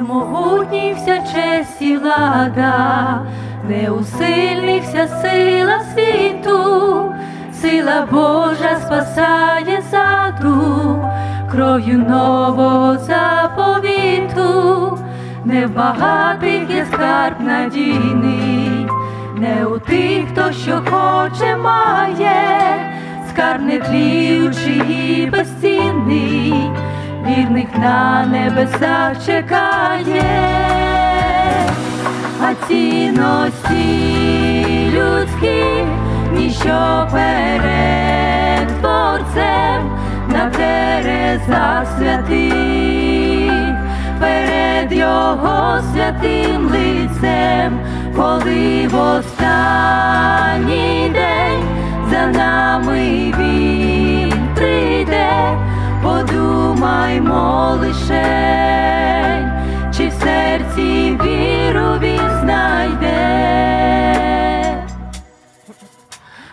могутній вся честь і влада, не усильнився сила світу, сила Божа спасає заду, кров'ю нового заповіту, не в є скарб надійний, не у тих, хто що хоче має, скарб не і безцінний, вірних на небесах чекає, а цінності людські ніщо перед Творцем на терезах святих, перед Його святим лицем, коли в останній день за нами він подумаймо лише, чи в серці віру він знайде.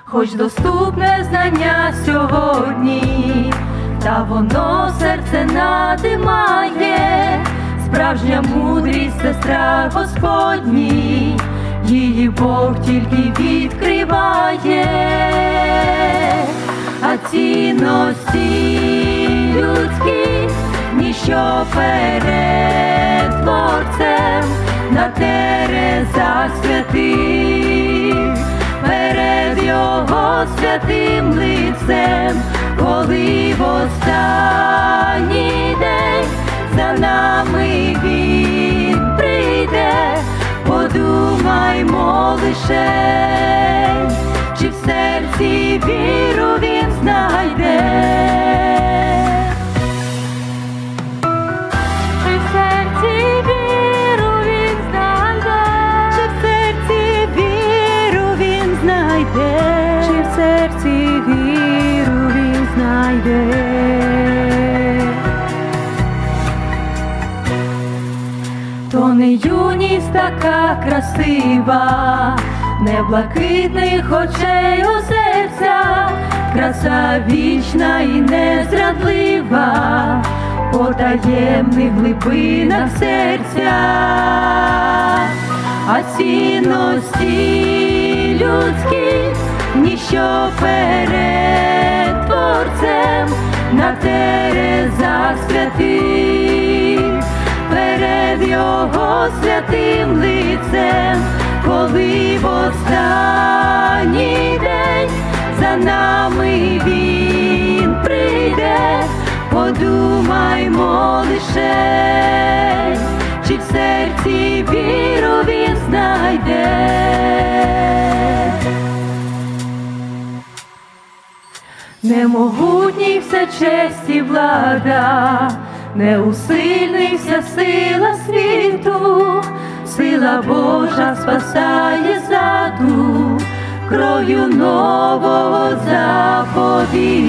Хоч доступне знання сьогодні, та воно серце надимає, справжня мудрість це страх Господній, її Бог тільки відкриває, а цінності людські ніщо перед Творцем на терезах святих перед його святим лицем, коли в останній день за нами він прийде, подумаймо лише, чи в серці віру він знайде. Знайде, чи в серці віру він знайде. То не юність така красива, не блакитних очей у серця, краса вічна і незрадлива, по таємних глибинах серця, а цінності людські ніщо перед Творцем на терезах святих перед його святим лицем, коли в останній день за нами він прийде, подумаймо лише, чи в серці він Немогутній вся честь і влада, не усильнився сила світу, сила Божа спасає заду, кров'ю нового заповіту.